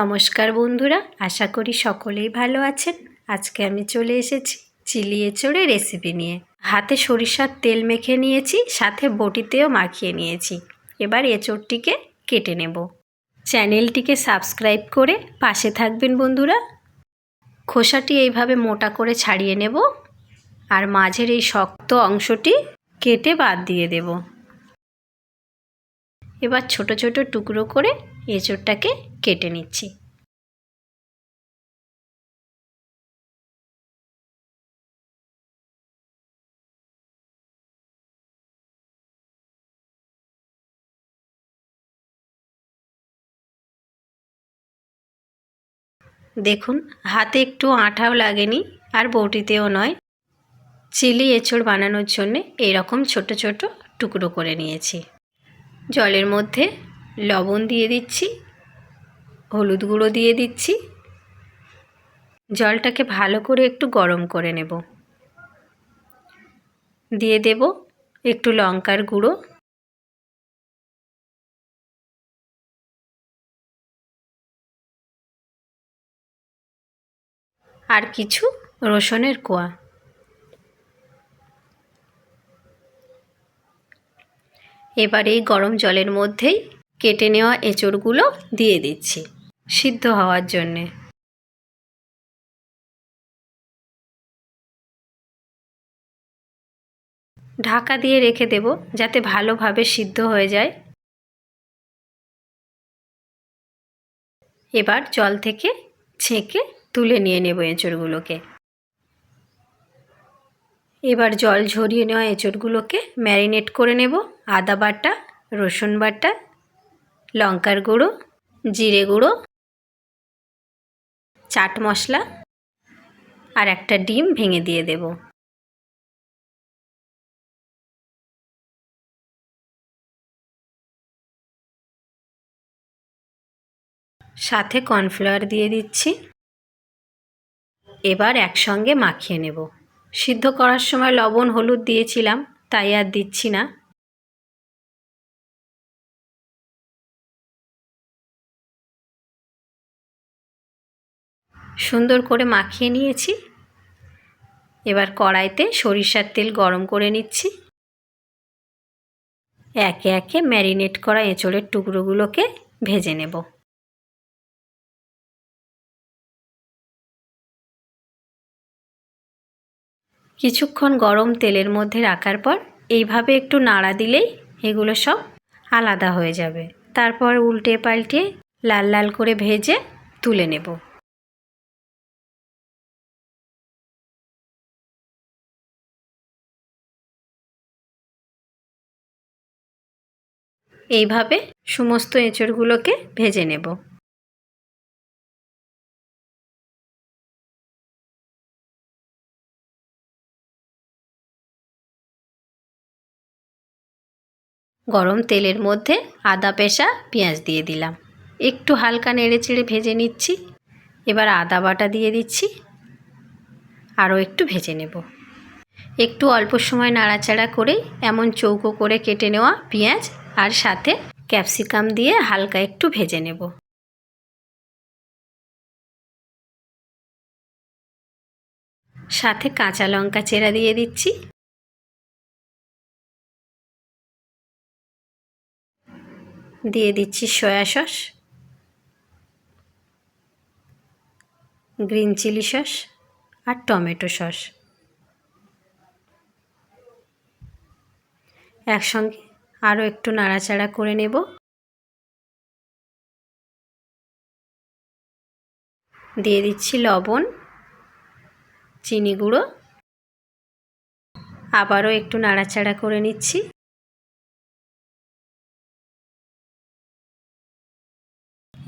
নমস্কার বন্ধুরা, আশা করি সকলেই ভালো আছেন। আজকে আমি চলে এসেছি চিলি এঁচড়ে রেসিপি নিয়ে। হাতে সরিষার তেল মেখে নিয়েছি, সাথে বটিতেও মাখিয়ে নিয়েছি। এবার এঁচড়টিকে কেটে নেব। চ্যানেলটিকে সাবস্ক্রাইব করে পাশে থাকবেন বন্ধুরা। খোসাটি এইভাবে মোটা করে ছাড়িয়ে নেব আর মাঝের এই শক্ত অংশটি কেটে বাদ দিয়ে দেব। এবার ছোট ছোট টুকরো করে এঁচড়টাকে কেটে নিচ্ছি। দেখুন, হাতে একটু আঠাও লাগেনি আর বটিতেও নয়। চিলি এঁচড় বানানোর জন্যে এরকম ছোট ছোট টুকরো করে নিয়েছি। জলের মধ্যে লবণ দিয়ে দিচ্ছি। হলুদ গুঁড়ো দিয়ে দিচ্ছি। জলটাকে ভালো করে একটু গরম করে নেব। দিয়ে দেব একটু লঙ্কার গুঁড়ো। আর কিছু রসুনের কোয়া। এবার এই গরম জলের মধ্যেই কেটে নেওয়া এঁচড়গুলো দিয়ে দিচ্ছি। সিদ্ধ হওয়ার জন্যে। ঢাকা দিয়ে রেখে দেব যাতে ভালোভাবে সিদ্ধ হয়ে যায়। এবার জল থেকে ছেঁকে তুলে নিয়ে নেব এঁচড়গুলোকে। এবার জল ঝরিয়ে নেওয়া এঁচড়গুলোকে ম্যারিনেট করে নেব। আদা বাটা, রসুন বাটা, লঙ্কার গুঁড়ো, জিরে গুঁড়ো চাট মশলা আর একটা ডিম ভেঙে দিয়ে দেব। সাথে কর্নফ্লাওয়ার দিয়ে দিচ্ছি। এবার একসঙ্গে মাখিয়ে নেব। সিদ্ধ করার সময় লবণ, হলুদ দিয়েছিলাম, তাই আর দিচ্ছি না। সুন্দর করে মাখিয়ে নিয়েছি। এবার কড়াইতে সরিষার তেল গরম করে নিচ্ছি। একে একে ম্যারিনেট করা এঁচড়ের টুকরোগুলোকে ভেজে নেব। কিছুক্ষণ গরম তেলের মধ্যে রাখার পর এইভাবে একটু নাড়া দিলেই এগুলো সব আলাদা হয়ে যাবে। তারপর উল্টে পাল্টে লাল লাল করে ভেজে তুলে নেব। এইভাবে সমস্ত এঁচড়গুলোকে ভেজে নেব। গরম তেলের মধ্যে আদা পেশা পেঁয়াজ দিয়ে দিলাম। একটু হালকা নেড়ে চেড়ে ভেজে নিচ্ছি। এবার আদা বাটা দিয়ে দিচ্ছি। আরও একটু ভেজে নেব। একটু অল্প সময় নাড়াচাড়া করেই এমন চৌকো করে কেটে নেওয়া পেঁয়াজ আর সাথে ক্যাপসিকাম দিয়ে হালকা একটু ভেজে নেব। সাথে কাঁচা লঙ্কা চেরা দিয়ে দিচ্ছি। দিয়ে দিচ্ছি soya sauce. Green chilli sauce আর টমেটো সস। একসঙ্গে আরও একটু নাড়াচাড়া করে নেব। দিয়ে দিচ্ছি লবণ, চিনি গুঁড়ো। আবারও একটু নাড়াচাড়া করে নিচ্ছি।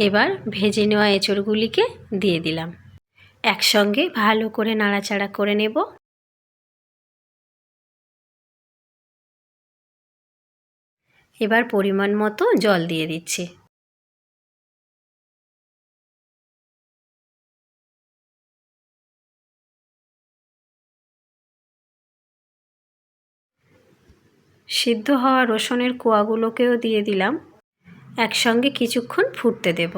এবার ভেজে নেওয়া এঁচড়গুলিকে দিয়ে দিলাম। একসঙ্গে ভালো করে নাড়াচাড়া করে নেব। এবার পরিমাণ মতো জল দিয়ে দিচ্ছি। সিদ্ধ হওয়া রসুনের কোয়াগুলোকেও দিয়ে দিলাম। একসঙ্গে কিছুক্ষণ ফুটতে দেব।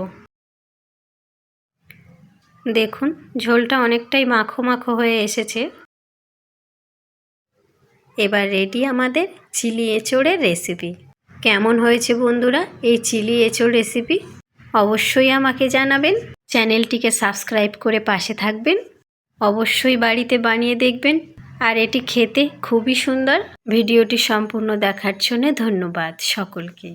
দেখুন, ঝোলটা অনেকটাই মাখো মাখো হয়ে এসেছে। এবার রেডি আমাদের চিলি এঁচোড়ের রেসিপি কেমন হয়েছে বন্ধুরা? এই চিলি এঁচোড় রেসিপি অবশ্যই আমাকে জানাবেন। চ্যানেলটিকে সাবস্ক্রাইব করে পাশে থাকবেন। অবশ্যই বাড়িতে বানিয়ে দেখবেন। আর এটি খেতে খুবই সুন্দর। ভিডিওটি সম্পূর্ণ দেখার জন্য ধন্যবাদ সকলকে।